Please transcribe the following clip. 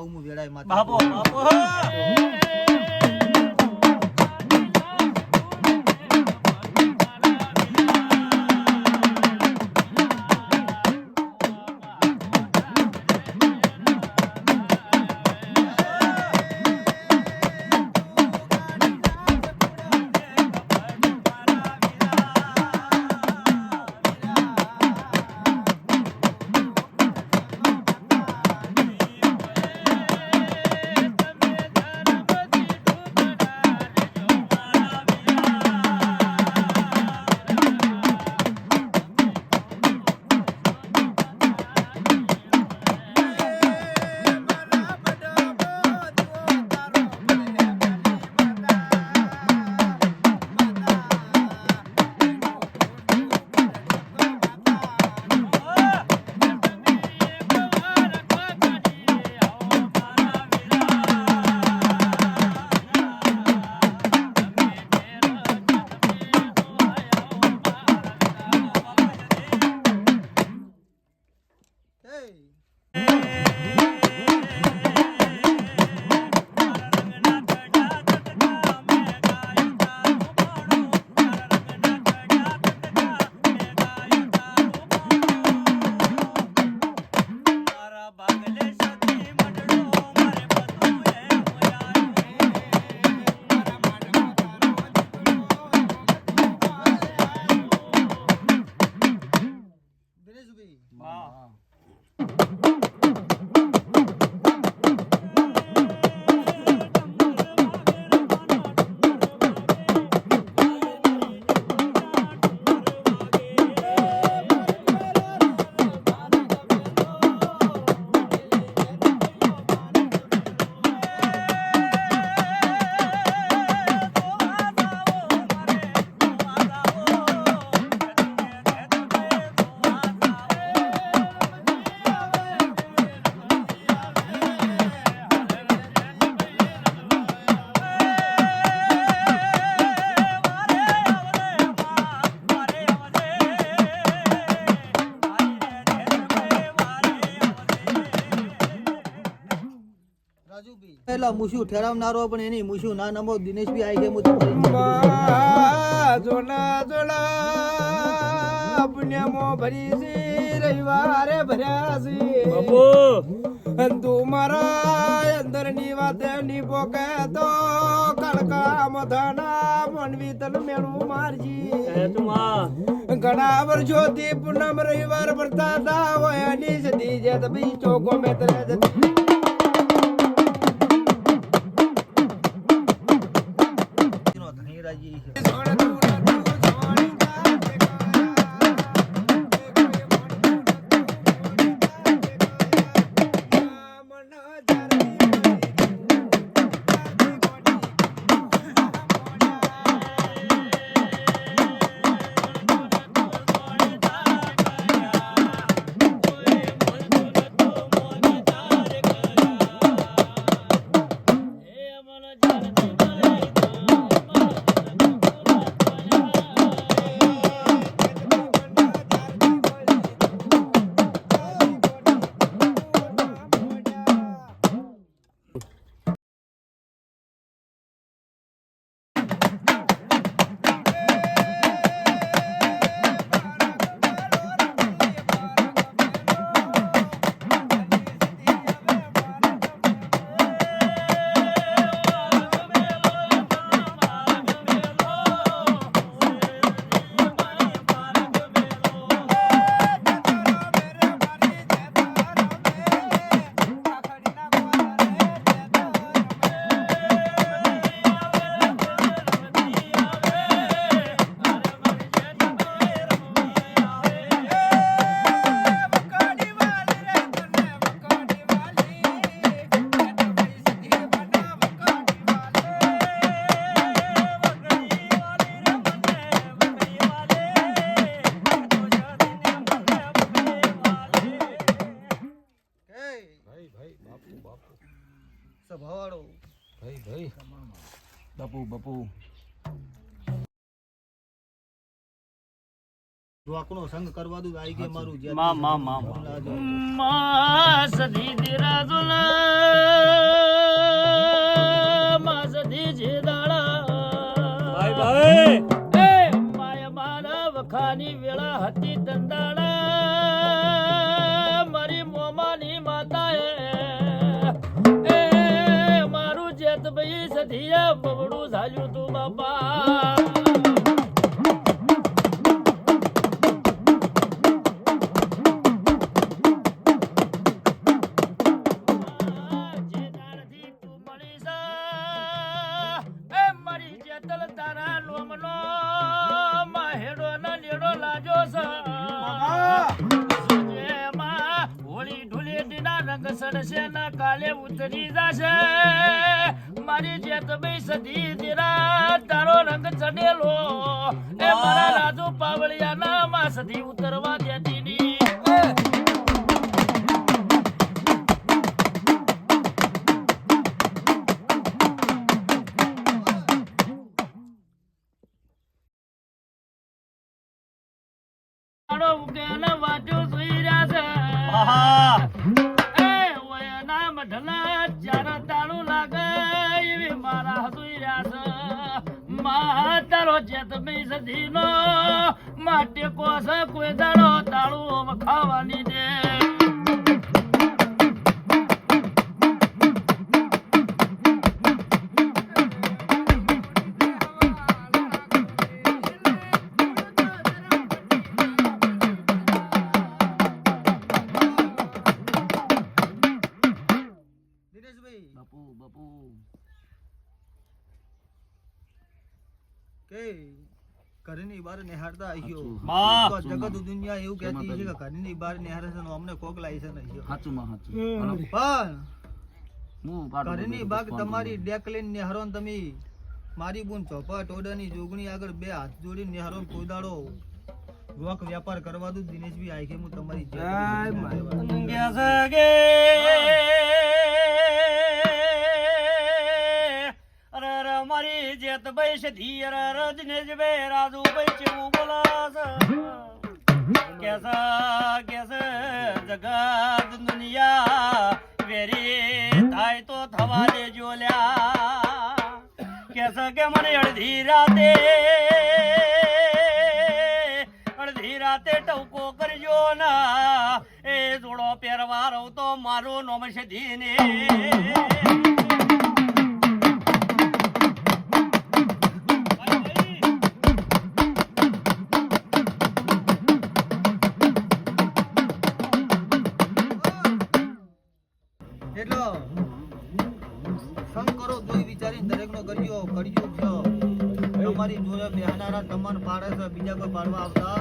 આવું હું વેળાએ માતા બાપો બાપો પેલા મુશું ઠેરાવનારો પણ એની મુશું ના નમો દિનેશભાઈ આઈ ગયા હું તમારી જોના જોના પુણ્યમો ભરી છે રવિવારે ભર્યા છે. તું મારા અંદરની વાતની પોકે તો કડકા મધના મનવી તન મેળું મારજી. ઘણા વર્ષોથી પૂનમ રવિવાર ભરતા હતા હોય એની સદી જે તમે ચોકો મેં તરે ભાઈ ભાઈ માય મારા વખાની વેળા હતી દંદાળા રંગ સડશે ના કાલે ઉતરી જશે મારી જેતભાઈ સદી દીરા તારો રંગ ચડેલો. એ મારા રાજુ પાવળિયાના માં સધી ઉતરવા દેતી મારા તારો છે મા સધીનો માટે કોસ કોઈ દાડો તાળું ખાવાની દે. ઘરની બહાર નિહાળતા આવ્યો માં. જગત દુનિયા એવું કહેતી છે કે ઘરની બહાર નિહાળે છે અમને કોક લાવી છે નહીં સાચું માં સાચું પણ ઘરની બાગ તમારી ડેક લઈને નિહારો ને તમે મારી બુન ચોપટ ઓડાની જોગણી આગળ બે હાથ જોડીને નિહારો ને કોદાળો રોક વ્યાપાર કરવા દઉં દિનેશભાઈ આઈ હું તમારી જય જય મારી જેતભાઈ સધી અરે અરે દિનેશભાઈ રાજુભાઈ ચેવું બોલાશે કે છે કે છે જગત દુનિયા વેરી થાય તો થવા દેજો લ્યા. કેસ કે મને અડધી રાતે અડધી રાતે ટવકો કરજો ના. એ જોડો પહેરવા રહું તો મારું નોમ કરજો કરજો છો તમારી જોડે બેહનારા તમને પાડે છે બીજા કોઈ પાડવા આવતા.